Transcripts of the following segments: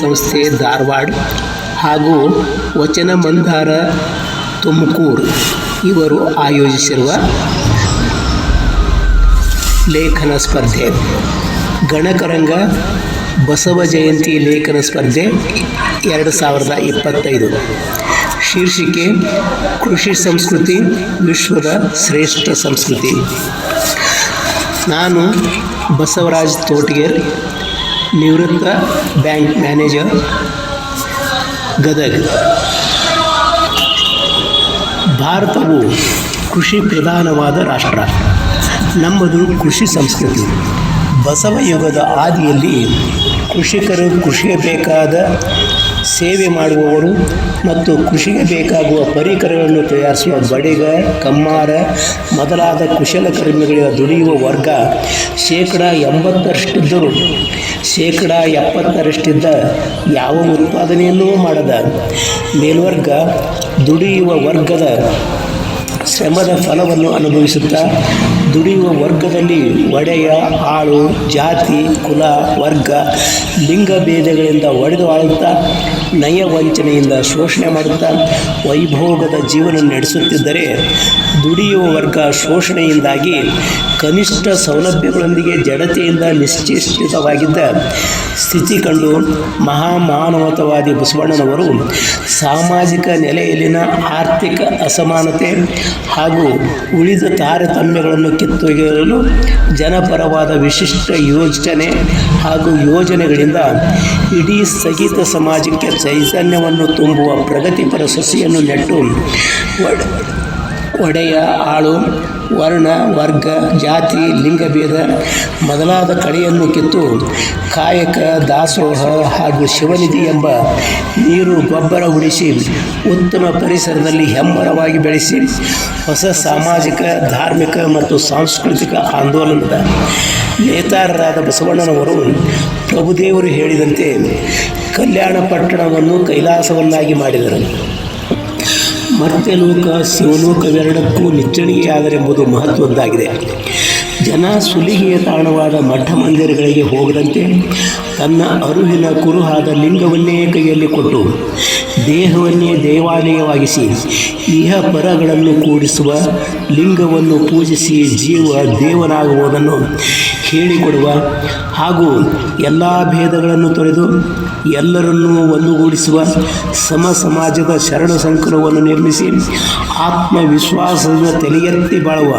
ಸಂಸ್ಥೆ ಧಾರವಾಡ ಹಾಗೂ ವಚನ ಮಂದಾರ ತುಮಕೂರು ಇವರು ಆಯೋಜಿಸಿರುವ ಲೇಖನ ಸ್ಪರ್ಧೆ. ಗಣಕರಂಗ ಬಸವ ಜಯಂತಿ ಲೇಖನ ಸ್ಪರ್ಧೆ ಎರಡು ಸಾವಿರದ ಇಪ್ಪತ್ತೈದು. ಶೀರ್ಷಿಕೆ ಕೃಷಿ ಸಂಸ್ಕೃತಿ ವಿಶ್ವದ ಶ್ರೇಷ್ಠ ಸಂಸ್ಕೃತಿ. ನಾನು ಬಸವರಾಜ್ ತೋಟಗೇರ್ ನಿವೃತ್ತ ಬ್ಯಾಂಕ್ ಮ್ಯಾನೇಜರ್ ಗದಗ. ಭಾರತವು ಕೃಷಿ ಪ್ರಧಾನವಾದ ರಾಷ್ಟ್ರ. ನಮ್ಮದು ಕೃಷಿ ಸಂಸ್ಕೃತಿ. ಬಸವ ಯುಗದ ಆದಿಯಲ್ಲಿ ಕೃಷಿಕರು ಕೃಷಿಗೆ ಬೇಕಾದ ಸೇವೆ ಮಾಡುವವರು ಮತ್ತು ಕೃಷಿಗೆ ಬೇಕಾಗುವ ಪರಿಕರಗಳನ್ನು ತಯಾರಿಸುವ ಬಡಿಗ, ಕಮ್ಮಾರ ಮೊದಲಾದ ಕುಶಲಕರ್ಮಿಗಳ ದುಡಿಯುವ ವರ್ಗ ಶೇಕಡ ಎಂಬತ್ತರಷ್ಟಿದ್ದರು ಶೇಕಡ ಎಪ್ಪತ್ತರಷ್ಟಿದ್ದ ಯಾವ ಉತ್ಪಾದನೆಯನ್ನೂ ಮಾಡದ. ಮೇಲ್ವರ್ಗ ದುಡಿಯುವ ವರ್ಗದ ಶ್ರಮದ ಫಲವನ್ನು ಅನುಭವಿಸುತ್ತಾ ದುಡಿಯುವ ವರ್ಗದಲ್ಲಿ ಒಡೆಯ, ಆಳು, ಜಾತಿ, ಕುಲ, ವರ್ಗ, ಲಿಂಗ ಭೇದಗಳಿಂದ ಒಡೆದು ಆಳುತ್ತಾ ನಯ ವಂಚನೆಯಿಂದ ಶೋಷಣೆ ಮಾಡುತ್ತಾ ವೈಭೋಗದ ಜೀವನ ನಡೆಸುತ್ತಿದ್ದರೆ ದುಡಿಯುವ ವರ್ಗ ಶೋಷಣೆಯಿಂದಾಗಿ ಕನಿಷ್ಠ ಸೌಲಭ್ಯಗಳೊಂದಿಗೆ ಜಡತೆಯಿಂದ ನಿಶ್ಚೇಷಿತವಾಗಿದ್ದ ಸ್ಥಿತಿ ಕಂಡು ಮಹಾಮಾನವತವಾದಿ ಬಸವಣ್ಣನವರು ಸಾಮಾಜಿಕ ನೆಲೆಯಲ್ಲಿನ ಆರ್ಥಿಕ ಅಸಮಾನತೆ ಹಾಗೂ ಉಳಿದ ತಾರತಮ್ಯಗಳನ್ನು ಕಿತ್ತೊಗೆಯಲು ಜನಪರವಾದ ವಿಶಿಷ್ಟ ಯೋಜನೆ ಹಾಗೂ ಯೋಜನೆಗಳಿಂದ ಇಡೀ ಸ್ಥಗಿತ ಸಮಾಜಕ್ಕೆ ಚೈತನ್ಯವನ್ನು ತುಂಬುವ ಪ್ರಗತಿಪರ ಸಸಿಯನ್ನು ನೆಟ್ಟು ಒಡೆಯ, ಆಳು, ವರ್ಣ, ವರ್ಗ, ಜಾತಿ, ಲಿಂಗಭೇದ ಮೊದಲಾದ ಕಳೆಯನ್ನು ಕಿತ್ತು ಕಾಯಕ, ದಾಸೋಹ ಹಾಗೂ ಶಿವನಿಧಿ ಎಂಬ ನೀರು ಗೊಬ್ಬರ ಉಳಿಸಿ ಉತ್ತಮ ಪರಿಸರದಲ್ಲಿ ಹೆಮ್ಮರವಾಗಿ ಬೆಳೆಸಿ ಹೊಸ ಸಾಮಾಜಿಕ, ಧಾರ್ಮಿಕ ಮತ್ತು ಸಾಂಸ್ಕೃತಿಕ ಆಂದೋಲನದ ನೇತಾರರಾದ ಬಸವಣ್ಣನವರು ಪ್ರಭುದೇವರು ಹೇಳಿದಂತೆ ಕಲ್ಯಾಣ ಪಟ್ಟಣವನ್ನು ಕೈಲಾಸವನ್ನಾಗಿ ಮಾಡಿದರು. ಮರ್ತ್ಯಲೋಕ ಶಿವಲೋಕವೆರಡಕ್ಕೂ ನಿಚ್ಚಣಿಗೆಯಾದರೆಂಬುದು ಮಹತ್ವದ್ದಾಗಿದೆ. ಜನ ಸುಲಿಗೆಯ ತಾಣವಾದ ಮಠ ಮಂದಿರಗಳಿಗೆ ಹೋಗದಂತೆ ತನ್ನ ಅರುಹಿನ ಕುರುಹಾದ ಲಿಂಗವನ್ನೇ ಕೈಯಲ್ಲಿ ಕೊಟ್ಟು ದೇಹವನ್ನೇ ದೇವಾಲಯವಾಗಿಸಿ ಇಹ ಪರಗಳನ್ನು ಕೂಡಿಸುವ ಲಿಂಗವನ್ನು ಪೂಜಿಸಿ ಜೀವ ದೇವರಾಗುವುದನ್ನು ಹೇಳಿಕೊಡುವ ಹಾಗೂ ಎಲ್ಲ ಭೇದಗಳನ್ನು ತೊರೆದು ಎಲ್ಲರನ್ನೂ ಒಂದುಗೂಡಿಸುವ ಸಮ ಸಮಾಜದ ಶರಣ ಸಂಕುಲವನ್ನು ನಿರ್ಮಿಸಿ ಆತ್ಮವಿಶ್ವಾಸದ ತಲೆಯೆತ್ತಿ ಬಾಳುವ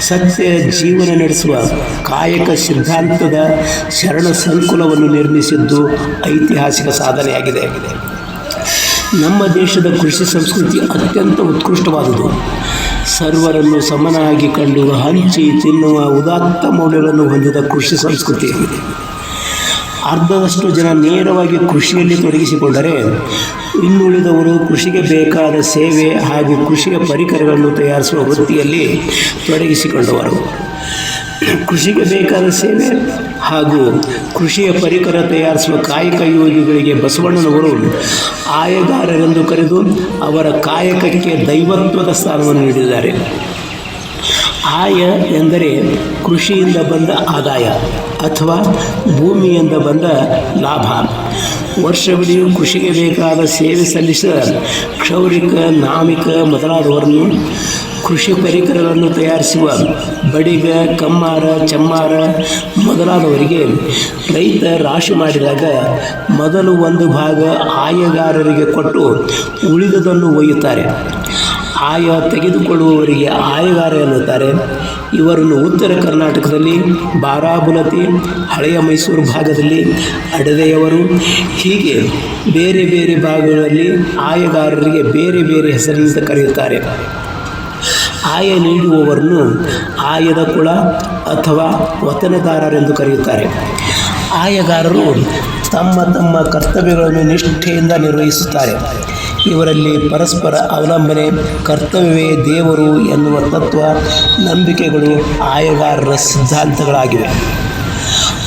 ಸತ್ಯ ಜೀವನ ನಡೆಸುವ ಕಾಯಕ ಸಿದ್ಧಾಂತದ ಶರಣ ಸಂಕುಲವನ್ನು ನಿರ್ಮಿಸಿದ್ದು ಐತಿಹಾಸಿಕ ಸಾಧನೆಯಾಗಿದೆ. ನಮ್ಮ ದೇಶದ ಕೃಷಿ ಸಂಸ್ಕೃತಿ ಅತ್ಯಂತ ಉತ್ಕೃಷ್ಟವಾದುದು. ಸರ್ವರನ್ನು ಸಮನಾಗಿ ಕಂಡು ಹಂಚಿ ತಿನ್ನುವ ಉದಾತ್ತ ಮೌಲ್ಯಗಳನ್ನು ಹೊಂದಿದ ಕೃಷಿ ಸಂಸ್ಕೃತಿ. ಅರ್ಧದಷ್ಟು ಜನ ನೇರವಾಗಿ ಕೃಷಿಯಲ್ಲಿ ತೊಡಗಿಸಿಕೊಂಡರೆ ಇನ್ನುಳಿದವರು ಕೃಷಿಗೆ ಬೇಕಾದ ಸೇವೆ ಹಾಗೂ ಕೃಷಿಯ ಪರಿಕರಗಳನ್ನು ತಯಾರಿಸುವ ವೃತ್ತಿಯಲ್ಲಿ ತೊಡಗಿಸಿಕೊಂಡವರು. ಕೃಷಿಗೆ ಬೇಕಾದ ಸೇವೆ ಹಾಗೂ ಕೃಷಿಯ ಪರಿಕರ ತಯಾರಿಸುವ ಕಾಯಕ ಯೋಗಿಗಳಿಗೆ ಬಸವಣ್ಣನವರು ಆಯಗಾರರೆಂದು ಕರೆದು ಅವರ ಕಾಯಕಕ್ಕೆ ದೈವತ್ವದ ಸ್ಥಾನವನ್ನು ನೀಡಿದ್ದಾರೆ. ಆಯ ಎಂದರೆ ಕೃಷಿಯಿಂದ ಬಂದ ಆದಾಯ ಅಥವಾ ಭೂಮಿಯಿಂದ ಬಂದ ಲಾಭ. ವರ್ಷವಿಡೀ ಕೃಷಿಗೆ ಬೇಕಾದ ಸೇವೆ ಸಲ್ಲಿಸಿದ ಕ್ಷೌರಿಕ ನಾಮಿಕ ಮೊದಲಾದವರನ್ನು ಕೃಷಿ ಪರಿಕರಗಳನ್ನು ತಯಾರಿಸುವ ಬಡಿಗ, ಕಮ್ಮಾರ, ಚಮ್ಮಾರ ಮೊದಲಾದವರಿಗೆ ರೈತ ರಾಶಿ ಮಾಡಿದಾಗ ಮೊದಲು ಒಂದು ಭಾಗ ಆಯಗಾರರಿಗೆ ಕೊಟ್ಟು ಉಳಿದದನ್ನು ಒಯ್ಯುತ್ತಾರೆ. ಆಯ ತೆಗೆದುಕೊಳ್ಳುವವರಿಗೆ ಆಯಗಾರ ಎನ್ನುತ್ತಾರೆ. ಇವರನ್ನು ಉತ್ತರ ಕರ್ನಾಟಕದಲ್ಲಿ, ಬಾರಾಬುಲತಿ, ಹಳೆಯ ಮೈಸೂರು ಭಾಗದಲ್ಲಿ ಅಡದೆಯವರು, ಹೀಗೆ ಬೇರೆ ಬೇರೆ ಭಾಗಗಳಲ್ಲಿ ಆಯಗಾರರಿಗೆ ಬೇರೆ ಬೇರೆ ಹೆಸರಿನಿಂದ ಕರೆಯುತ್ತಾರೆ. ಆಯ ನೀಡುವವರನ್ನು ಆಯದ ಕುಳ ಅಥವಾ ವತನದಾರರೆಂದು ಕರೆಯುತ್ತಾರೆ. ಆಯಗಾರರು ತಮ್ಮ ತಮ್ಮ ಕರ್ತವ್ಯಗಳನ್ನು ನಿಷ್ಠೆಯಿಂದ ನಿರ್ವಹಿಸುತ್ತಾರೆ. ಇವರಲ್ಲಿ ಪರಸ್ಪರ ಅವಲಂಬನೆ, ಕರ್ತವ್ಯವೇ ದೇವರು ಎನ್ನುವ ತತ್ವ, ನಂಬಿಕೆಗಳು ಆಯಗಾರರ ಸಿದ್ಧಾಂತಗಳಾಗಿವೆ.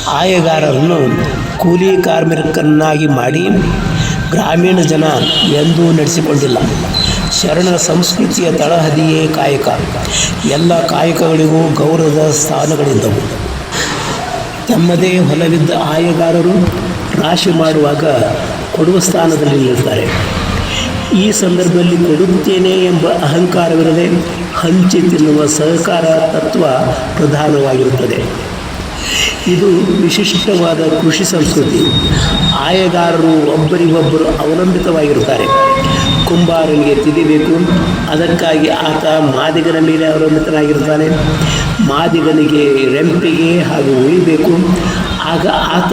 ಆಯಗಾರರನ್ನು ಕೂಲಿ ಕಾರ್ಮಿಕರನ್ನಾಗಿ ಮಾಡಿ ಗ್ರಾಮೀಣ ಜನ ಎಂದೂ ನಡೆಸಿಕೊಂಡಿಲ್ಲ. ಶರಣರ ಸಂಸ್ಕೃತಿಯ ತಳಹದಿಯೇ ಕಾಯಕ. ಎಲ್ಲ ಕಾಯಕಗಳಿಗೂ ಗೌರವದ ಸ್ಥಾನಗಳಿದ್ದವು. ತಮ್ಮದೇ ಹೊಲವಿದ್ದ ಆಯಗಾರರು ರಾಶಿ ಮಾಡುವಾಗ ಕೊಡುವ ಸ್ಥಾನದಲ್ಲಿ ನಿಲ್ತಾರೆ. ಈ ಸಂದರ್ಭದಲ್ಲಿ ಕೊಡುತ್ತೇನೆ ಎಂಬ ಅಹಂಕಾರವಿರದೆ ಹಂಚಿ ತಿನ್ನುವ ಸಹಕಾರ ತತ್ವ ಪ್ರಧಾನವಾಗಿರುತ್ತದೆ. ಇದು ವಿಶಿಷ್ಟವಾದ ಕೃಷಿ ಸಂಸ್ಕೃತಿ. ಆಯಗಾರರು ಒಬ್ಬರಿಗೊಬ್ಬರು ಅವಲಂಬಿತವಾಗಿರುತ್ತಾರೆ. ಕುಂಬಾರನಿಗೆ ತಿದಿಬೇಕು ಅದಕ್ಕಾಗಿ ಆತ ಮಾದಿಗನ ಮೇಲೆ ಅವಲಂಬಿತನಾಗಿರ್ತಾನೆ ಮಾದಿಗನಿಗೆ ರೆಂಪಿಗೆ ಹಾಗೂ ಉಳಿಬೇಕು ಆಗ ಆತ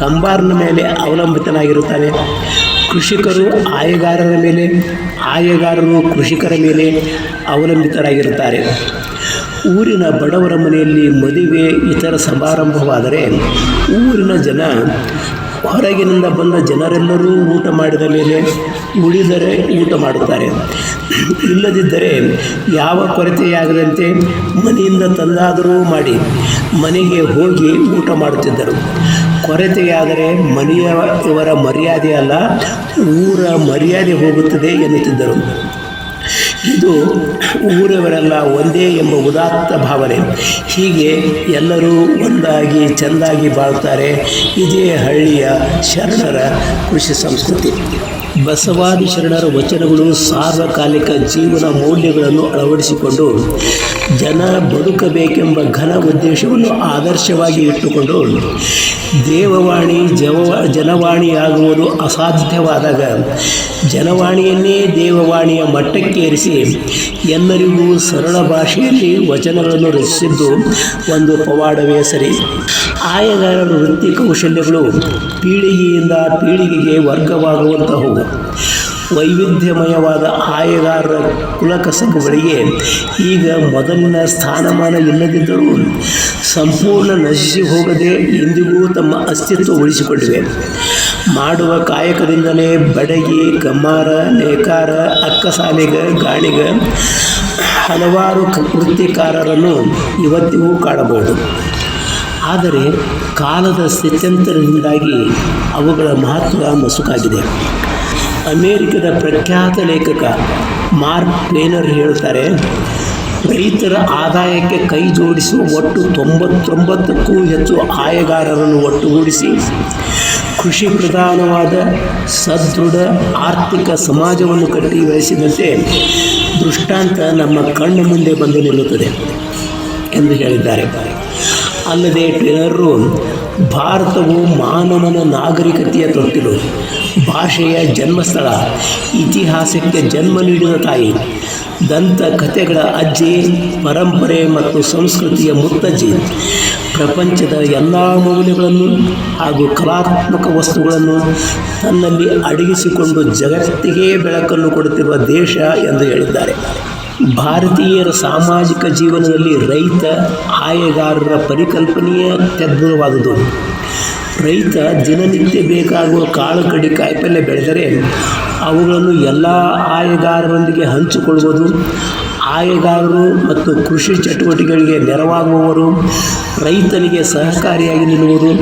ಕಂಬಾರನ ಮೇಲೆ ಅವಲಂಬಿತನಾಗಿರುತ್ತಾನೆ. ಕೃಷಿಕರು ಆಯಗಾರರ ಮೇಲೆ, ಆಯಗಾರರು ಕೃಷಿಕರ ಮೇಲೆ ಅವಲಂಬಿತರಾಗಿರುತ್ತಾರೆ. ಊರಿನ ಬಡವರ ಮನೆಯಲ್ಲಿ ಮದುವೆ, ಇತರ ಸಮಾರಂಭವಾದರೆ ಊರಿನ ಜನ ಹೊರಗಿನಿಂದ ಬಂದ ಜನರೆಲ್ಲರೂ ಊಟ ಮಾಡಿದ ಮೇಲೆ ಉಳಿದರೆ ಊಟ ಮಾಡುತ್ತಾರೆ. ಇಲ್ಲದಿದ್ದರೆ ಯಾವ ಕೊರತೆಯಾಗದಂತೆ ಮನೆಯಿಂದ ತಂದಾದರೂ ಮಾಡಿ ಮನೆಗೆ ಹೋಗಿ ಊಟ ಮಾಡುತ್ತಿದ್ದರು. ಕೊರತೆಯಾದರೆ ಮನೆಯ ಇವರ ಮರ್ಯಾದೆ ಅಲ್ಲ, ಊರ ಮರ್ಯಾದೆ ಹೋಗುತ್ತದೆ ಎನ್ನುತ್ತಿದ್ದರು. ಇದು ಊರವರೆಲ್ಲ ಒಂದೇ ಎಂಬ ಉದಾತ್ತ ಭಾವನೆ. ಹೀಗೆ ಎಲ್ಲರೂ ಒಂದಾಗಿ ಚೆಂದಾಗಿ ಬಾಳ್ತಾರೆ. ಇದೇ ಹಳ್ಳಿಯ ಶರಣರ ಕೃಷಿ ಸಂಸ್ಕೃತಿ. ಬಸವಾದಿ ಶರಣರ ವಚನಗಳು ಸಾರ್ವಕಾಲಿಕ ಜೀವನ ಮೌಲ್ಯಗಳನ್ನು ಅಳವಡಿಸಿಕೊಂಡು ಜನ ಬದುಕಬೇಕೆಂಬ ಘನ ಉದ್ದೇಶವನ್ನು ಆದರ್ಶವಾಗಿ ಇಟ್ಟುಕೊಂಡು ದೇವವಾಣಿ, ಜವ, ಜನವಾಣಿಯಾಗುವುದು ಅಸಾಧ್ಯವಾದಾಗ ಜನವಾಣಿಯನ್ನೇ ದೇವವಾಣಿಯ ಮಟ್ಟಕ್ಕೇರಿಸಿ ಎಲ್ಲರಿಗೂ ಸರಳ ಭಾಷೆಯಲ್ಲಿ ವಚನಗಳನ್ನು ರಚಿಸಿದ್ದು ಒಂದು ಪವಾಡವೇ ಸರಿ. ಆಯಗಾರರ ವೃತ್ತಿ ಕೌಶಲ್ಯಗಳು ಪೀಳಿಗೆಯಿಂದ ಪೀಳಿಗೆಗೆ ವರ್ಗವಾಗುವಂತಹವು. ವೈವಿಧ್ಯಮಯವಾದ ಆಯಗಾರರ ಕುಲಕಸಬುಗಳಿಗೆ ಈಗ ಮೊದಲಿನ ಸ್ಥಾನಮಾನ ಇಲ್ಲದಿದ್ದರೂ ಸಂಪೂರ್ಣ ನಶಿಸಿ ಹೋಗದೆ ಇಂದಿಗೂ ತಮ್ಮ ಅಸ್ತಿತ್ವ ಉಳಿಸಿಕೊಂಡಿವೆ. ಮಾಡುವ ಕಾಯಕದಿಂದಲೇ ಬಡಗಿ, ಗಮ್ಮಾರ, ನೇಕಾರ, ಅಕ್ಕಸಾಲಿಗ ಗಾಣಿಗ ಹಲವಾರು ವೃತ್ತಿಕಾರರನ್ನು ಇವತ್ತಿಗೂ ಕಾಣಬಹುದು. ಆದರೆ ಕಾಲದ ಸ್ಥಿತ್ಯಂತರದಿಂದಾಗಿ ಅವುಗಳ ಮಹತ್ವ ಮಸುಕಾಗಿದೆ. ಅಮೇರಿಕದ ಪ್ರಖ್ಯಾತ ಲೇಖಕ ಮಾರ್ಕ್ ಟ್ವೇನರ್ ಹೇಳ್ತಾರೆ ರೈತರ ಆದಾಯಕ್ಕೆ ಕೈ ಜೋಡಿಸುವ ಒಟ್ಟು ತೊಂಬತ್ತೊಂಬತ್ತಕ್ಕೂ ಹೆಚ್ಚು ಆಯಗಾರರನ್ನು ಒಟ್ಟುಗೂಡಿಸಿ, ಕೃಷಿ ಪ್ರಧಾನವಾದ ಸದೃಢ ಆರ್ಥಿಕ ಸಮಾಜವನ್ನು ಕಟ್ಟಿ ಬೆಳೆಸಿದಂತೆ ದೃಷ್ಟಾಂತ ನಮ್ಮ ಕಣ್ಣ ಮುಂದೆ ಬಂದು ನಿಲ್ಲುತ್ತದೆ ಎಂದು ಹೇಳಿದ್ದಾರೆ. ಅಲ್ಲದೆ ಟ್ರೇನರು ಭಾರತವು ಮಾನವನ ನಾಗರಿಕತೆಯ ತೊಟ್ಟಿಲು. ಭಾಷೆಯ ಜನ್ಮಸ್ಥಳ. ಇತಿಹಾಸಕ್ಕೆ ಜನ್ಮ ನೀಡಿದ ತಾಯಿ. ದಂತ ಕಥೆಗಳ ಅಜ್ಜಿ, ಪರಂಪರೆ ಮತ್ತು ಸಂಸ್ಕೃತಿಯ ಮುತ್ತಜ್ಜಿ. ಪ್ರಪಂಚದ ಎಲ್ಲ ಮೌಲ್ಯಗಳನ್ನು ಹಾಗೂ ಕಲಾತ್ಮಕ ವಸ್ತುಗಳನ್ನು ತನ್ನಲ್ಲಿ ಅಡಗಿಸಿಕೊಂಡು ಜಗತ್ತಿಗೆ ಬೆಳಕನ್ನು ಕೊಡುತ್ತಿರುವ ದೇಶ ಎಂದು ಹೇಳಿದ್ದಾರೆ. ಭಾರತೀಯರ ಸಾಮಾಜಿಕ ಜೀವನದಲ್ಲಿ ರೈತ ಆಯಗಾರರ ಪರಿಕಲ್ಪನೆಯೇ ಅತ್ಯದ್ಭುತವಾದುದು ರೈತ ದಿನನಿತ್ಯ ಬೇಕಾಗುವ ಕಾಳು ಕಡಿ ಕಾಯಿಪಲ್ಯ ಬೆಳೆದರೆ ಅವುಗಳನ್ನು ಎಲ್ಲ ಆಯಗಾರರೊಂದಿಗೆ ಹಂಚಿಕೊಳ್ಳುವುದು, ಆಯಗಾರರು ಮತ್ತು ಕೃಷಿ ಚಟುವಟಿಕೆಗಳಿಗೆ ನೆರವಾಗುವವರು, ರೈತನಿಗೆ ಸಹಕಾರಿಯಾಗಿ ನಿಲ್ಲುವುದು,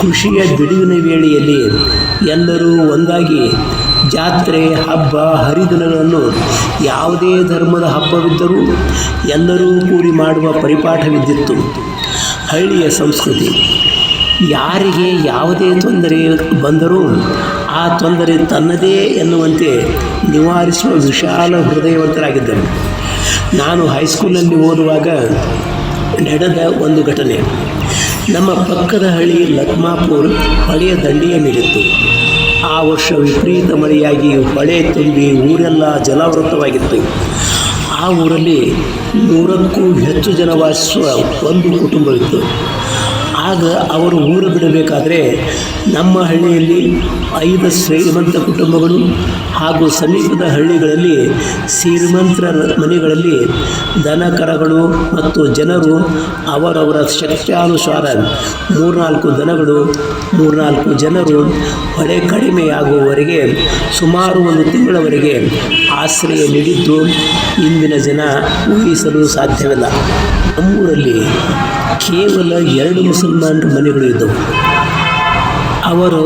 ಕೃಷಿಯ ಬಿಡುವಿನ ವೇಳೆಯಲ್ಲಿ ಎಲ್ಲರೂ ಒಂದಾಗಿ ಜಾತ್ರೆ, ಹಬ್ಬ, ಹರಿದಿನಗಳನ್ನು ಯಾವುದೇ ಧರ್ಮದ ಹಬ್ಬವಿದ್ದರೂ ಎಲ್ಲರೂ ಕೂಡಿ ಮಾಡುವ ಪರಿಪಾಠವಿದ್ದಿತ್ತು. ಹಳ್ಳಿಯ ಸಂಸ್ಕೃತಿ. ಯಾರಿಗೆ ಯಾವುದೇ ತೊಂದರೆ ಬಂದರೂ ಆ ತೊಂದರೆ ತನ್ನದೇ ಎನ್ನುವಂತೆ ನಿವಾರಿಸುವ ವಿಶಾಲ ಹೃದಯವಂತರಾಗಿದ್ದರು. ನಾನು ಹೈಸ್ಕೂಲಲ್ಲಿ ಓದುವಾಗ ನಡೆದ ಒಂದು ಘಟನೆ. ನಮ್ಮ ಪಕ್ಕದ ಹಳ್ಳಿ ಲಕ್ಮಾಪುರ್ ಹೊಳೆಯ ದಂಡೆಯ ಮೇಲಿತ್ತು. ಆ ವರ್ಷ ವಿಪರೀತ ಮಳೆಯಾಗಿ ಹೊಳೆ ತುಂಬಿ ಊರೆಲ್ಲ ಜಲಾವೃತವಾಗಿತ್ತು. ಆ ಊರಲ್ಲಿ ನೂರಕ್ಕೂ ಹೆಚ್ಚು ಜನ ವಾಸಿಸುವ ಒಂದು ಕುಟುಂಬವಿತ್ತು. ಆಗ ಅವರು ಊರು ಬಿಡಬೇಕಾದರೆ ನಮ್ಮ ಹಳ್ಳಿಯಲ್ಲಿ ಐದು ಶ್ರೀಮಂತ ಕುಟುಂಬಗಳು ಹಾಗೂ ಸಮೀಪದ ಹಳ್ಳಿಗಳಲ್ಲಿ ಶ್ರೀಮಂತರ ಮನೆಗಳಲ್ಲಿ ದನ ಕರಗಳು ಮತ್ತು ಜನರು ಅವರವರ ಶಕ್ತ್ಯಾನುಸಾರ ಮೂರ್ನಾಲ್ಕು ದನಗಳು, ಮೂರ್ನಾಲ್ಕು ಜನರು ಹೊಳೆ ಕಡಿಮೆಯಾಗುವವರೆಗೆ ಸುಮಾರು ಒಂದು ತಿಂಗಳವರೆಗೆ ಆಶ್ರಯ ನೀಡಿದ್ದು ಇಂದಿನ ಜನ ಊಹಿಸಲು ಸಾಧ್ಯವಿಲ್ಲ. ನಮ್ಮೂರಲ್ಲಿ ಕೇವಲ ಎರಡು ಮುಸಲ್ಮಾನರ ಮನೆಗಳು ಇದ್ದವು. ಅವರು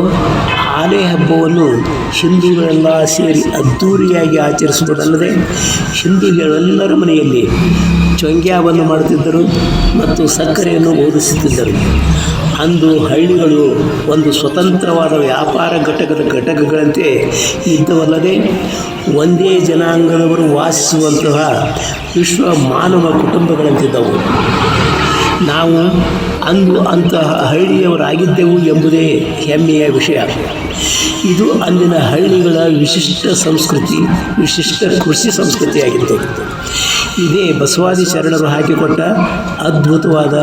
ಆಲೆ ಹಬ್ಬವನ್ನು ಹಿಂದೂಗಳೆಲ್ಲ ಸೇರಿ ಅದ್ಧೂರಿಯಾಗಿ ಆಚರಿಸುವುದಲ್ಲದೆ ಹಿಂದೂಗಳೆಲ್ಲರ ಮನೆಯಲ್ಲಿ ಚೊಂಗ್ಯಾವನ್ನು ಮಾಡುತ್ತಿದ್ದರು ಮತ್ತು ಸಕ್ಕರೆಯನ್ನು ಓದಿಸುತ್ತಿದ್ದರು ಅಂದು ಹಳ್ಳಿಗಳು ಒಂದು ಸ್ವತಂತ್ರವಾದ ವ್ಯಾಪಾರ ಘಟಕದ ಘಟಕಗಳಂತೆ ಇದ್ದವಲ್ಲದೆ ಒಂದೇ ಜನಾಂಗದವರು ವಾಸಿಸುವಂತಹ ವಿಶ್ವ ಮಾನವ ಕುಟುಂಬಗಳಂತಿದ್ದವು. ನಾವು ಅಂದು ಅಂತಹ ಹಳ್ಳಿಯವರಾಗಿದ್ದೆವು ಎಂಬುದೇ ಹೆಮ್ಮೆಯ ವಿಷಯ. ಇದು ಅಂದಿನ ಹಳ್ಳಿಗಳ ವಿಶಿಷ್ಟ ಸಂಸ್ಕೃತಿ, ವಿಶಿಷ್ಟ ಕೃಷಿ ಸಂಸ್ಕೃತಿಯಾಗಿತ್ತು. ಇದೇ ಬಸವಾದಿ ಶರಣರು ಹಾಕಿಕೊಟ್ಟ ಅದ್ಭುತವಾದ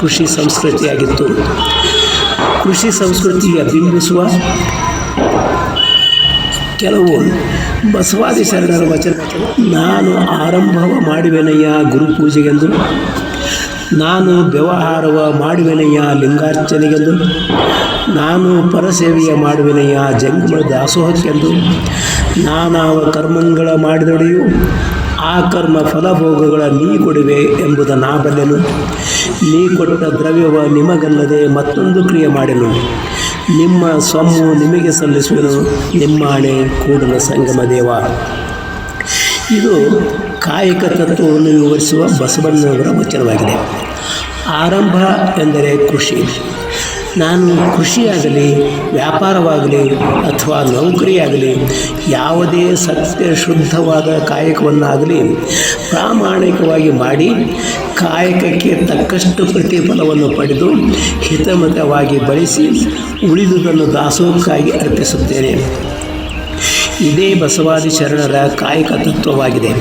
ಕೃಷಿ ಸಂಸ್ಕೃತಿಯಾಗಿತ್ತು. ಕೃಷಿ ಸಂಸ್ಕೃತಿಯ ಬಿಂಬಿಸುವ ಕೆಲವು ಬಸವಾದಿ ಶರಣರ ವಚನ ನಾನು ಆರಂಭವ ಮಾಡುವೆನಯ್ಯ ಗುರುಪೂಜೆಗೆಂದು ನಾನು ವ್ಯವಹಾರವ ಮಾಡುವೆನೆಯ ಲಿಂಗಾರ್ಚನೆಗೆಂದು. ನಾನು ಪರಸೇವೆಯ ಮಾಡುವೆನೆಯ ಜಂಗಮ ದಾಸೋಹಕ್ಕೆಂದು. ನಾನಾವ ಕರ್ಮಗಳ ಮಾಡಿದೊಡೆಯು ಆ ಕರ್ಮ ಫಲಭೋಗಗಳ ನೀ ಕೊಡುವೆ ಎಂಬುದ ನಾ ಬಲ್ಲೆನು. ನೀ ಕೊಟ್ಟ ದ್ರವ್ಯವ ನಿಮಗಲ್ಲದೆ ಮತ್ತೊಂದು ಕ್ರಿಯೆ ಮಾಡೆನು. ನಿಮ್ಮ ಸೊಮ್ಮು ನಿಮಗೆ ಸಲ್ಲಿಸುವೆನು ನಿಮ್ಮಾಣೆ ಕೂಡಲ ಸಂಗಮ ದೇವ. ಇದು ಕಾಯಕ ತತ್ವವನ್ನು ವಿವರಿಸುವ ಬಸವಣ್ಣನವರ ವಚನವಾಗಿದೆ. ಆರಂಭ ಎಂದರೆ ಕೃಷಿ. ನಾನು ಕೃಷಿಯಾಗಲಿ, ವ್ಯಾಪಾರವಾಗಲಿ ಅಥವಾ ನೌಕರಿಯಾಗಲಿ, ಯಾವುದೇ ಸತ್ಯ ಶುದ್ಧವಾದ ಕಾಯಕವನ್ನಾಗಲಿ ಪ್ರಾಮಾಣಿಕವಾಗಿ ಮಾಡಿ ಕಾಯಕಕ್ಕೆ ತಕ್ಕಷ್ಟು ಪ್ರತಿಫಲವನ್ನು ಪಡೆದು ಹಿತಮಿತವಾಗಿ ಬಳಸಿ ಉಳಿದುದನ್ನು ದಾಸೋಹಕ್ಕಾಗಿ ಅರ್ಪಿಸುತ್ತೇನೆ. ಇದೇ ಬಸವಾದಿ ಶರಣರ ಕಾಯಕ ತತ್ವವಾಗಿದೆ.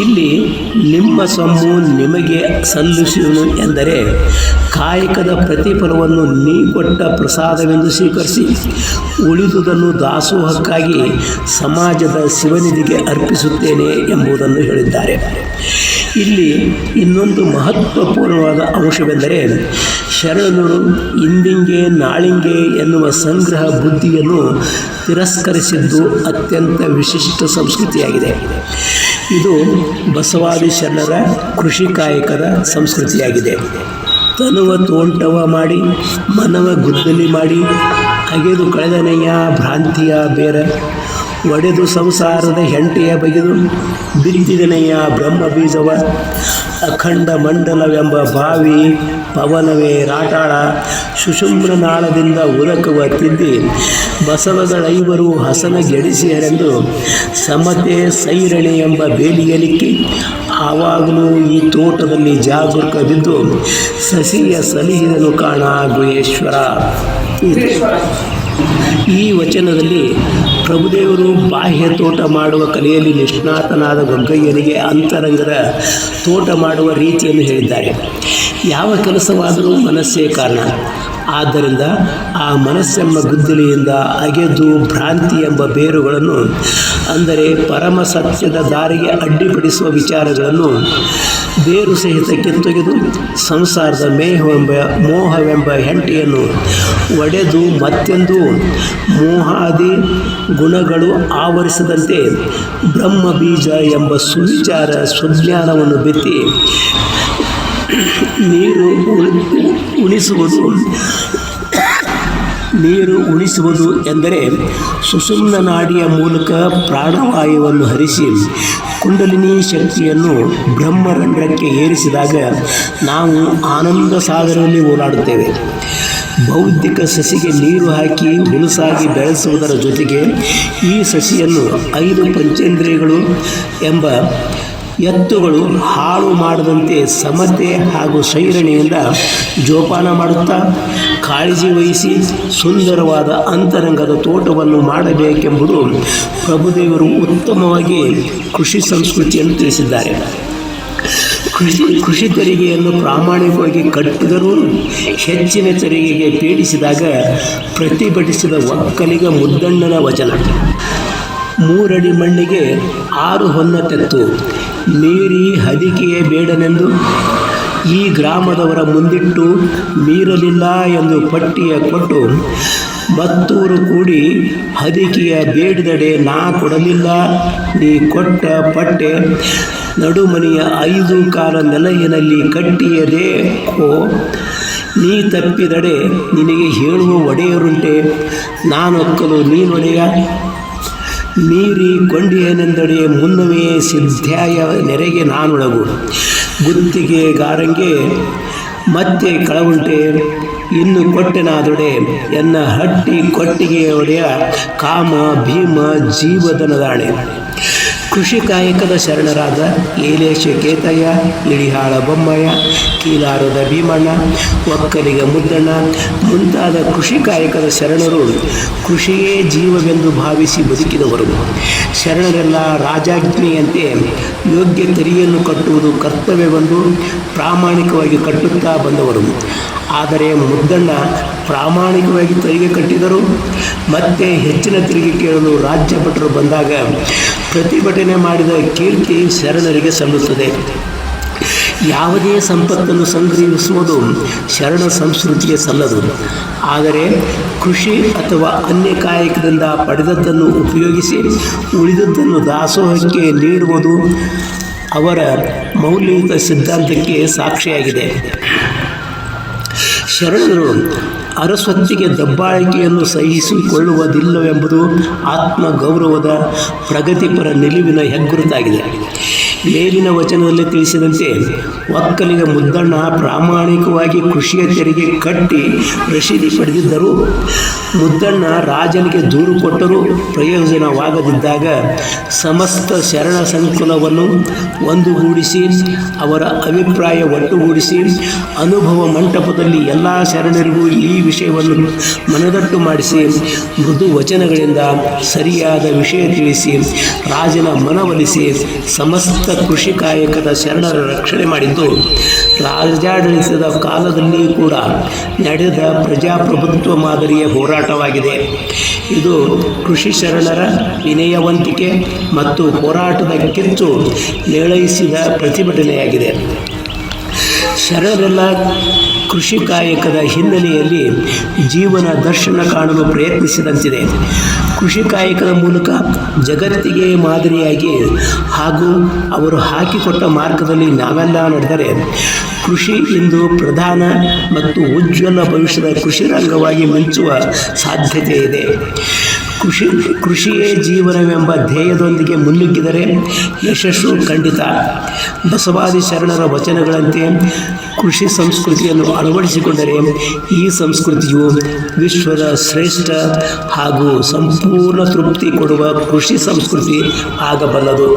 ಇಲ್ಲಿ ನಿಮ್ಮ ಸೊಮ್ಮು ನಿಮಗೆ ಸಲ್ಲಿಸುವನು ಎಂದರೆ ಕಾಯಕದ ಪ್ರತಿಫಲವನ್ನು ನೀ ಕೊಟ್ಟ ಪ್ರಸಾದವೆಂದು ಸ್ವೀಕರಿಸಿ, ಉಳಿದುದನ್ನು ದಾಸೋಹಕ್ಕಾಗಿ ಸಮಾಜದ ಶಿವನಿಧಿಗೆ ಅರ್ಪಿಸುತ್ತೇನೆ ಎಂಬುದನ್ನು ಹೇಳಿದ್ದಾರೆ. ಇಲ್ಲಿ ಇನ್ನೊಂದು ಮಹತ್ವಪೂರ್ಣವಾದ ಅಂಶವೆಂದರೆ ಶರಣರು ಇಂದಿಂಗೆ ನಾಳಿಂಗೆ ಎನ್ನುವ ಸಂಗ್ರಹ ಬುದ್ಧಿಯನ್ನು ತಿರಸ್ಕರಿಸಿದ್ದು ಅತ್ಯಂತ ವಿಶಿಷ್ಟ ಸಂಸ್ಕೃತಿಯಾಗಿದೆ. ಇದು ಬಸವಾದಿ ಶರಣರ ಕೃಷಿ ಕಾಯಕದ ಸಂಸ್ಕೃತಿಯಾಗಿದೆ. ತನುವ ತೋಂಟವ ಮಾಡಿ, ಮನವ ಗುದ್ದಲಿ ಮಾಡಿ, ಅಗೆದು ಕಳೆದನೆಯ ಭ್ರಾಂತಿಯ ಬೇರ, ಒಡೆದು ಸಂಸಾರದ ಹೆಂಟೆಯ ಬಗೆದು ಬಿತ್ತಿದನೆಯ ಬ್ರಹ್ಮ ಬೀಜವ ಅಖಂಡ ಮಂಡಲವೆಂಬ ಬಾವಿ ಪವನವೇ ರಾಟಾಳ ಸುಷುಮ್ರನಾಳದಿಂದ ಉರಕುವ ತಿದ್ದಿ ಬಸವಗಳೈವರು ಹಸನ ಗೆಡಿಸಿಯರೆಂದು ಸಮತೆ ಸೈರಣಿ ಎಂಬ ಬೇಲಿಯಲಿಕ್ಕಿ ಆವಾಗಲೂ ಈ ತೋಟದಲ್ಲಿ ಜಾಗರೂಕವಿದ್ದು ಸಸಿಯ ಸಲಿಹಿದನು ಕಾಣ ಗುಹೇಶ್ವರ. ಈ ವಚನದಲ್ಲಿ ಪ್ರಭುದೇವರು ಬಾಹ್ಯ ತೋಟ ಮಾಡುವ ಕಲೆಯಲ್ಲಿ ನಿಷ್ಣಾತನಾದ ಗೊಗ್ಗಯ್ಯನಿಗೆ ಅಂತರಂಗದ ತೋಟ ಮಾಡುವ ರೀತಿಯನ್ನು ಹೇಳಿದ್ದಾರೆ. ಯಾವ ಕೆಲಸವಾದರೂ ಮನಸ್ಸೇ ಕಾರಣ. ಆದ್ದರಿಂದ ಆ ಮನಸ್ಸೆಂಬ ಗುದ್ದಲಿಯಿಂದ ಅಗೆದು ಭ್ರಾಂತಿ ಎಂಬ ಬೇರುಗಳನ್ನು, ಅಂದರೆ ಪರಮ ಸತ್ಯದ ದಾರಿಗೆ ಅಡ್ಡಿಪಡಿಸುವ ವಿಚಾರಗಳನ್ನು, ಬೇರು ಸಹಿತ ಕಿತ್ತೊಗೆದು ಸಂಸಾರದ ಮೇಹವೆಂಬ, ಮೋಹವೆಂಬ ಹೆಂಟೆಯನ್ನು ಒಡೆದು ಮತ್ತೆಂದು ಮೋಹಾದಿ ಗುಣಗಳು ಆವರಿಸದಂತೆ ಬ್ರಹ್ಮ ಬೀಜ ಎಂಬ ಸುವಿಚಾರ ಸುಜ್ಞಾನವನ್ನು ಬಿತ್ತಿ ನೀರು ಉಣಿಸುವುದು ನೀರು ಉಣಿಸುವುದು ಎಂದರೆ ಸುಷುಮ್ನ ನಾಡಿಯ ಮೂಲಕ ಪ್ರಾಣವಾಯುವನ್ನು ಹರಿಸಿ ಕುಂಡಲಿನಿ ಶಕ್ತಿಯನ್ನು ಬ್ರಹ್ಮರಂಧ್ರಕ್ಕೆ ಏರಿಸಿದಾಗ ನಾವು ಆನಂದ ಸಾಗರದಲ್ಲಿ ಓಡಾಡುತ್ತೇವೆ. ಬೌದ್ಧಿಕ ಸಸಿಗೆ ನೀರು ಹಾಕಿ ಹುಲಸಾಗಿ ಬೆಳೆಸುವುದರ ಜೊತೆಗೆ ಈ ಸಸಿಯನ್ನು ಐದು ಪಂಚೇಂದ್ರಿಯಗಳು ಎಂಬ ಎತ್ತುಗಳು ಹಾಳು ಮಾಡದಂತೆ ಸಮತೆ ಹಾಗೂ ಸೈರಣೆಯಿಂದ ಜೋಪಾನ ಮಾಡುತ್ತಾ ಕಾಳಜಿ ವಹಿಸಿ ಸುಂದರವಾದ ಅಂತರಂಗದ ತೋಟವನ್ನು ಮಾಡಬೇಕೆಂಬುದು ಪ್ರಭುದೇವರು ಉತ್ತಮವಾಗಿ ಕೃಷಿ ಸಂಸ್ಕೃತಿಯನ್ನು ತಿಳಿಸಿದ್ದಾರೆ. ಕೃಷಿ ಕೃಷಿ ತೆರಿಗೆಯನ್ನು ಪ್ರಾಮಾಣಿಕವಾಗಿ ಕಟ್ಟಿದರೂ ಹೆಚ್ಚಿನ ತೆರಿಗೆಗೆ ಪೀಡಿಸಿದಾಗ ಪ್ರತಿಭಟಿಸಿದ ಒಕ್ಕಲಿಗ ಮುದ್ದಣ್ಣನ ವಚನ. ಮೂರಡಿ ಮಣ್ಣಿಗೆ ಆರು ಹೊನ್ನ ತೆತ್ತು ಮೀರಿ ಹದಿಕೆಯೇ ಬೇಡನೆಂದು ಈ ಗ್ರಾಮದವರ ಮುಂದಿಟ್ಟು ಮೀರಲಿಲ್ಲ ಎಂದು ಪಟ್ಟಿಯ ಕೊಟ್ಟು ಮತ್ತೂರು ಕೂಡಿ ಹದಿಕೆಯ ಬೇಡಿದಡೆ ನಾ ಕೊಡಲಿಲ್ಲ. ನೀ ಕೊಟ್ಟ ಪಟ್ಟೆ ನಡುಮನೆಯ ಐದು ಕಾಲ ನೆಲೆಯಲ್ಲಿ ಕಟ್ಟಿಯದೆ ಓ ನೀ ತಪ್ಪಿದಡೆ ನಿನಗೆ ಹೇಳುವ ಒಡೆಯರುಂಟೆ. ನಾನೊಕ್ಕಲು ನೀನೊಡೆಯ. ಮೀರಿ ಕೊಂಡಿಯನೆಂದಡೆ ಮುನ್ನವೇ ಸಿದ್ಧಾಯ ನೆರೆಗೆ ನಾನೊಳಗು. ಗುತ್ತಿಗೆ ಗಾರಂಗೆ ಮತ್ತೆ ಕಳವುಂಟೆ ಇನ್ನು ಕೊಟ್ಟೆನಾದೊಡೆ ಎನ್ನ ಹಟ್ಟಿ ಕೊಟ್ಟಿಗೆಯೊಡೆಯ ಕಾಮ ಭೀಮ ಜೀವದನದಾಣೆ ಕೃಷಿ ಕಾಯಕದ ಶರಣರಾದ ಏಲೇಶ ಕೇತಯ್ಯ, ಇಳಿಹಾಳ ಬೊಮ್ಮಯ್ಯ, ಕೀಲಾರದ ಭೀಮಣ್ಣ, ಒಕ್ಕಲಿಗ ಮುದ್ದಣ್ಣ, ಮುಂತಾದ ಕೃಷಿ ಕಾಯಕದ ಶರಣರು ಕೃಷಿಯೇ ಜೀವವೆಂದು ಭಾವಿಸಿ ಬದುಕಿದವರು. ಶರಣರೆಲ್ಲ ರಾಜಾಜ್ಞೆಯಂತೆ ಯೋಗ್ಯ ತೆರಿಗೆಯನ್ನು ಕಟ್ಟುವುದು ಕರ್ತವ್ಯವೆಂದು ಪ್ರಾಮಾಣಿಕವಾಗಿ ಕಟ್ಟುತ್ತಾ ಬಂದವರು. ಆದರೆ ಮುದ್ದಣ್ಣ ಪ್ರಾಮಾಣಿಕವಾಗಿ ತೆರಿಗೆ ಕಟ್ಟಿದರು. ಮತ್ತೆ ಹೆಚ್ಚಿನ ತೆರಿಗೆ ಕೇಳಲು ರಾಜ್ಯ ಭಟರು ಬಂದಾಗ ಪ್ರತಿಭಟನೆ ಮಾಡಿದ ಕೀರ್ತಿ ಶರಣರಿಗೆ ಸಲ್ಲುತ್ತದೆ. ಯಾವುದೇ ಸಂಪತ್ತನ್ನು ಸಂಗ್ರಹಿಸುವುದು ಶರಣ ಸಂಸ್ಕೃತಿಗೆ ಸಲ್ಲದು. ಆದರೆ ಕೃಷಿ ಅಥವಾ ಅನ್ಯ ಕಾಯಕದಿಂದ ಪಡೆದದ್ದನ್ನು ಉಪಯೋಗಿಸಿ ಉಳಿದದ್ದನ್ನು ದಾಸೋಹಕ್ಕೆ ನೀಡುವುದು ಅವರ ಮೌಲ್ಯಯುತ ಸಿದ್ಧಾಂತಕ್ಕೆ ಸಾಕ್ಷಿಯಾಗಿದೆ. ಶರಣರು ಅರಸ್ವತ್ತಿಗೆ ದಬ್ಬಾಳಿಕೆಯನ್ನು ಸಹಿಸಿಕೊಳ್ಳುವುದಿಲ್ಲವೆಂಬುದು ಆತ್ಮಗೌರವದ ಪ್ರಗತಿಪರ ನಿಲುವಿನ ಹೆಗ್ಗುರುತಾಗಿದೆ. ಮೇಲಿನ ವಚನದಲ್ಲಿ ತಿಳಿಸಿದಂತೆ, ಒಕ್ಕಲಿಗ ಮುದ್ದಣ್ಣ ಪ್ರಾಮಾಣಿಕವಾಗಿ ಕೃಷಿಯ ತೆರಿಗೆ ಕಟ್ಟಿ ರಶೀದಿ ಪಡೆದಿದ್ದರು. ಮುದ್ದಣ್ಣ ರಾಜನಿಗೆ ದೂರು ಕೊಟ್ಟರೂ ಪ್ರಯೋಜನವಾಗದಿದ್ದಾಗ ಸಮಸ್ತ ಶರಣ ಸಂಕುಲವನ್ನು ಒಂದುಗೂಡಿಸಿ, ಅವರ ಅಭಿಪ್ರಾಯ ಒಟ್ಟುಗೂಡಿಸಿ, ಅನುಭವ ಮಂಟಪದಲ್ಲಿ ಎಲ್ಲ ಶರಣರಿಗೂ ಈ ವಿಷಯವನ್ನು ಮನದಟ್ಟು ಮಾಡಿಸಿ, ಮೃದು ವಚನಗಳಿಂದ ಸರಿಯಾದ ವಿಷಯ ತಿಳಿಸಿ, ರಾಜನ ಮನವೊಲಿಸಿ, ಸಮಸ್ತ ಕೃಷಿ ಕಾಯಕದ ಶರಣರ ರಕ್ಷಣೆ ಮಾಡಿದ್ದು. ರಾಜಾಡಳಿತದ ಕಾಲದಲ್ಲಿಯೂ ಕೂಡ ನಡೆದ ಪ್ರಜಾಪ್ರಭುತ್ವ ಮಾದರಿಯ ಹೋರಾಟವಾಗಿದೆ. ಇದು ಕೃಷಿ ಶರಣರ ವಿನಯವಂತಿಕೆ ಮತ್ತು ಹೋರಾಟದ ಕಿಚ್ಚು ನಿರ್ಣಯಿಸಿದ ಪ್ರತಿಭಟನೆಯಾಗಿದೆ. ಶರಣರೆಲ್ಲ ಕೃಷಿ ಕಾಯಕದ ಹಿನ್ನೆಲೆಯಲ್ಲಿ ಜೀವನ ದರ್ಶನ ಕಾಣಲು ಪ್ರಯತ್ನಿಸಿದಂತಿದೆ. ಕೃಷಿ ಕಾಯಕದ ಮೂಲಕ ಜಗತ್ತಿಗೆ ಮಾದರಿಯಾಗಿ ಹಾಗೂ ಅವರು ಹಾಕಿಕೊಟ್ಟ ಮಾರ್ಗದಲ್ಲಿ ನಾವೆಲ್ಲ ನಡೆದರೆ ಕೃಷಿ ಇಂದು ಪ್ರಧಾನ ಮತ್ತು ಉಜ್ವಲ ಭವಿಷ್ಯದ ಕೃಷಿ ರಂಗವಾಗಿ ಮಿಂಚುವ ಸಾಧ್ಯತೆ ಇದೆ ಕೃಷಿ, ಕೃಷಿಯೇ ಜೀವನವೆಂಬ ಧ್ಯೇಯದೊಂದಿಗೆ ಮುನ್ನುಗ್ಗಿದರೆ ಯಶಸ್ಸು ಖಂಡಿತ. ಬಸವಾದಿ ಶರಣರ ವಚನಗಳಂತೆ ಕೃಷಿ ಸಂಸ್ಕೃತಿಯನ್ನು ಅಳವಡಿಸಿಕೊಂಡರೆ ಈ ಸಂಸ್ಕೃತಿಯು ವಿಶ್ವದ ಶ್ರೇಷ್ಠ ಹಾಗೂ ಸಂಪೂರ್ಣ ತೃಪ್ತಿ ಕೊಡುವ ಕೃಷಿ ಸಂಸ್ಕೃತಿ ಆಗಬಲ್ಲದು.